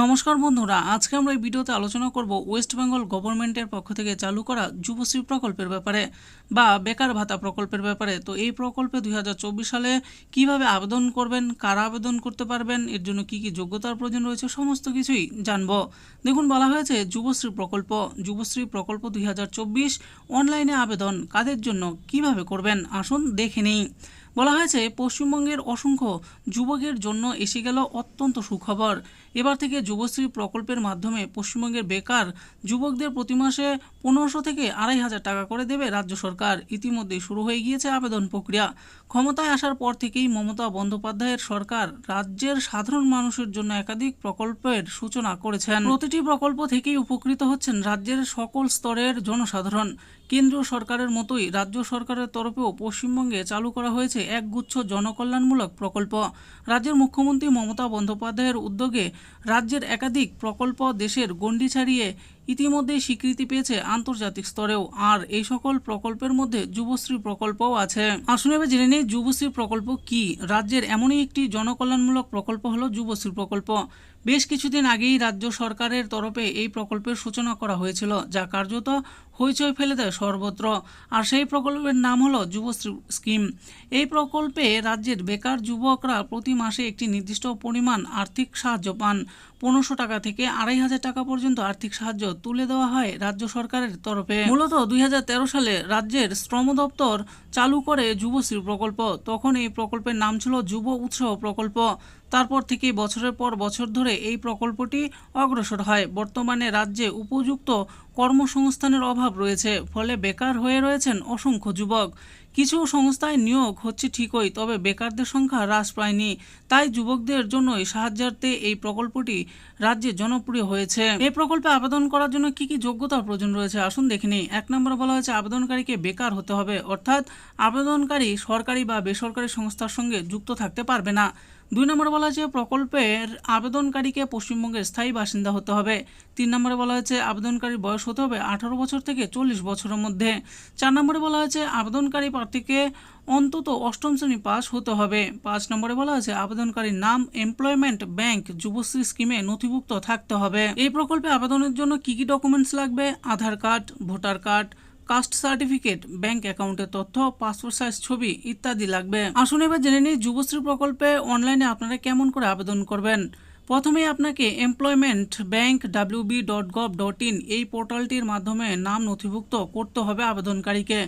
নমস্কার বন্ধুরা, আজকে আমরা এই ভিডিওতে আলোচনা করব ওয়েস্ট বেঙ্গল গভর্নমেন্টের পক্ষ থেকে চালু করা যুবশ্রী প্রকল্পের ব্যাপারে বা বেকার ভাতা প্রকল্পের ব্যাপারে। তো এই প্রকল্পে দুই হাজার চব্বিশ সালে কীভাবে আবেদন করবেন, কারা আবেদন করতে পারবেন, এর জন্য কি কি যোগ্যতার প্রয়োজন রয়েছে, সমস্ত কিছুই জানব। দেখুন, বলা হয়েছে যুবশ্রী প্রকল্প যুবশ্রী প্রকল্প দুই হাজার চব্বিশ অনলাইনে আবেদন কাদের জন্য, কীভাবে করবেন, আসুন দেখে নিই। বলা হয়েছে, পশ্চিমবঙ্গের অসংখ্য যুবকের জন্য এসে গেল অত্যন্ত সুখবর। এবার থেকে যুবশ্রী প্রকল্পের মাধ্যমে পশ্চিমবঙ্গের বেকার যুবকদের প্রতি মাসে পনেরোশো থেকে আড়াই হাজার টাকা করে দেবে রাজ্য সরকার। ইতিমধ্যেই শুরু হয়ে গিয়েছে আবেদন প্রক্রিয়া। ক্ষমতায় আসার পর থেকেই মমতা বন্দ্যোপাধ্যায়ের সরকার রাজ্যের সাধারণ মানুষের জন্য একাধিক প্রকল্পের সূচনা করেছেন। প্রতিটি প্রকল্প থেকেই উপকৃত হচ্ছেন রাজ্যের সকল স্তরের জনসাধারণ। কেন্দ্রীয় সরকারের মতোই রাজ্য সরকারের তরফেও পশ্চিমবঙ্গে চালু করা হয়েছে একগুচ্ছ জনকল্যাণমূলক প্রকল্প। রাজ্যের মুখ্যমন্ত্রী মমতা বন্দ্যোপাধ্যায়ের উদ্যোগে রাজ্যের একাধিক প্রকল্প দেশের গণ্ডি ছাড়িয়ে ইতিমধ্যেই স্বীকৃতি পেয়েছে আন্তর্জাতিক স্তরেও। আর এই সকল প্রকল্পের মধ্যে যুবশ্রী প্রকল্পও আছে। আসুন এবার জেনে নিই যুবশ্রী প্রকল্প কি। রাজ্যের এমনই একটি জনকল্যাণমূলক প্রকল্প হলো যুবশ্রী প্রকল্প। বেশ কিছুদিন আগেই রাজ্য সরকারের তরফে এই প্রকল্পের সূচনা করা হয়েছিল, যা কার্যত হইচই ফেলে দেয় সর্বত্র। আর সেই প্রকল্পের নাম হলো যুবশ্রী স্কিম। এই প্রকল্পে রাজ্যের বেকার যুবকরা প্রতি মাসে একটি নির্দিষ্ট পরিমাণ আর্থিক সাহায্য পান। পনেরোশো টাকা থেকে আড়াই হাজার টাকা পর্যন্ত আর্থিক সাহায্য তুলে দেওয়া হয় রাজ্য সরকারের তরফে। মূলত দুই হাজার তেরো সালে রাজ্যের শ্রম দপ্তর চালু করে যুবশ্রী প্রকল্প। তখন এই প্রকল্পের নাম ছিল যুব উৎসাহ প্রকল্প। তারপর থেকে বছরের পর বছর ধরে এই প্রকল্পটি অগ্রসর হয়। বর্তমানে রাজ্যে উপযুক্ত কর্মসংস্থানের অভাব রয়েছে, ফলে বেকার হয়ে রয়েছেন অসংখ্য যুবক। কিছু সংস্থায় নিয়োগ হচ্ছে ঠিকই, তবে বেকারদের সংখ্যা হ্রাস পায়নি। তাই যুবকদের জন্যই সাহায্যার্থে এই প্রকল্পটি রাজ্যে জনপ্রিয় হয়েছে। এই প্রকল্পে আবেদন করার জন্য কি কি যোগ্যতার প্রয়োজন রয়েছে, আসুন দেখে নিই। এক নম্বরে বলা হয়েছে, আবেদনকারীকে বেকার হতে হবে, অর্থাৎ আবেদনকারী সরকারি বা বেসরকারি সংস্থার সঙ্গে যুক্ত থাকতে পারবে না। দুই নম্বরে বলা হয়েছে প্রকল্পের আবেদনকারীকে পশ্চিমবঙ্গের স্থায়ী বাসিন্দা হতে হবে। তিন নম্বরে বলা হয়েছে আবেদনকারীর বয়স হতে হবে আঠারো বছর থেকে চল্লিশ বছরের মধ্যে। চার নম্বরে বলা হয়েছে আবেদনকারী প্রার্থীকে অন্তত অষ্টম শ্রেণি পাস হতে হবে। পাঁচ নম্বরে বলা হয়েছে আবেদনকারীর নাম, এমপ্লয়মেন্ট, ব্যাংক, যুবশ্রী স্কিমে নথিভুক্ত থাকতে হবে। এই প্রকল্পে আবেদনের জন্য কি কি ডকুমেন্টস লাগবে? Aadhaar card, voter card caste certificate, bank অ্যাকাউন্টের তথ্য, পাসপোর্ট সাইজ, ছবি ইত্যাদি লাগবে। আসুন এবার জেনে নিই যুবশ্রী প্রকল্পে অনলাইনে আপনারা কেমন করে আবেদন করবেন। প্রথমে আপনাকে employment bank WB dot gov dot in এই পোর্টালটির মাধ্যমে নাম নথিভুক্ত করতে হবে আবেদনকারীকে।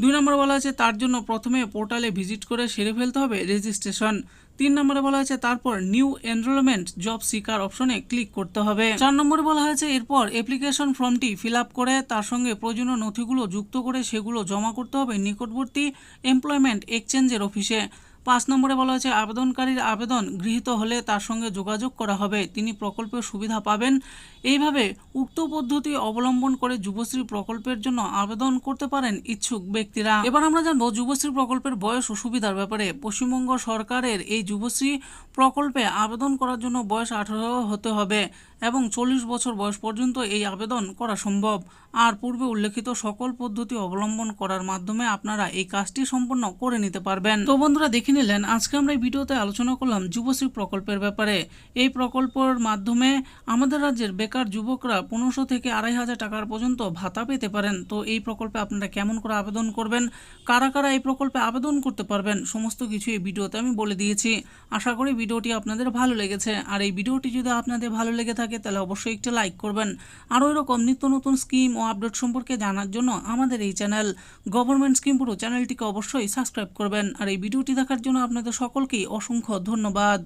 দুই নম্বরে বলা আছে তার জন্য প্রথমে পোর্টালে ভিজিট করে সেরে ফেলতে হবে রেজিস্ট্রেশন। তিন নম্বরে বলা হয়েছে, তারপর নিউ এনরোলমেন্ট জব সিকার অপশনে ক্লিক করতে হবে। চার নম্বরে বলা হয়েছে, এরপর অ্যাপ্লিকেশন ফর্মটি ফিল করে তার সঙ্গে প্রয়োজনীয় নথিগুলো যুক্ত করে সেগুলো জমা করতে হবে নিকটবর্তী এমপ্লয়মেন্ট এক্সচেঞ্জের অফিসে। পাঁচ নম্বরে বলা হয়েছে, আবেদনকারীর আবেদন গৃহীত হলে তার সঙ্গে যোগাযোগ করা হবে। তিনি প্রকল্পের সুবিধা পাবেন। এইভাবে উক্ত পদ্ধতি অবলম্বন করে যুবশ্রী প্রকল্পের জন্য আবেদন করতে পারেন ইচ্ছুক ব্যক্তিরা। এবার আমরা জানব যুবশ্রী প্রকল্পের বয়স ও সুবিধার ব্যাপারে। পশ্চিমবঙ্গ সরকারের এই যুবশ্রী প্রকল্পে আবেদন করার জন্য বয়স আঠারো হতে হবে এবং চল্লিশ বছর বয়স পর্যন্ত এই আবেদন করা সম্ভব। আর পূর্বে উল্লেখিত সকল পদ্ধতি অবলম্বন করার মাধ্যমে আপনারা এই কাজটি সম্পন্ন করে নিতে পারবেন। তো বন্ধুরা দেখে নিলেন। আজকে আমরা এই ভিডিওতে আলোচনা করলাম যুবশ্রী প্রকল্পের ব্যাপারে। এই প্রকল্পের মাধ্যমে আমাদের রাজ্যের বেকার যুবকরা পনেরোশো থেকে আড়াই হাজার টাকার পর্যন্ত ভাতা পেতে পারেন। তো এই প্রকল্পে আপনারা কেমন করে আবেদন করবেন? কারা কারা এই প্রকল্পে আবেদন করতে পারবেন? সমস্ত কিছু এই ভিডিওতে আমি বলে দিয়েছি। আশা করি ভিডিওটি আপনাদের ভালো লেগেছে। আর এই ভিডিওটি যদি আপনাদের ভালো লেগে থাকে, তাহলে অবশ্যই একটি লাইক করবেন। আরও এরকম নিত্য নতুন স্কিম ও আপডেট সম্পর্কে জানার জন্য আমাদের এই চ্যানেল গভর্নমেন্ট স্কিম পুরো চ্যানেলটিকে অবশ্যই সাবস্ক্রাইব করবেন। আর এই ভিডিওটি দেখার জন্য আপনাদের সকলকেই অসংখ্য ধন্যবাদ।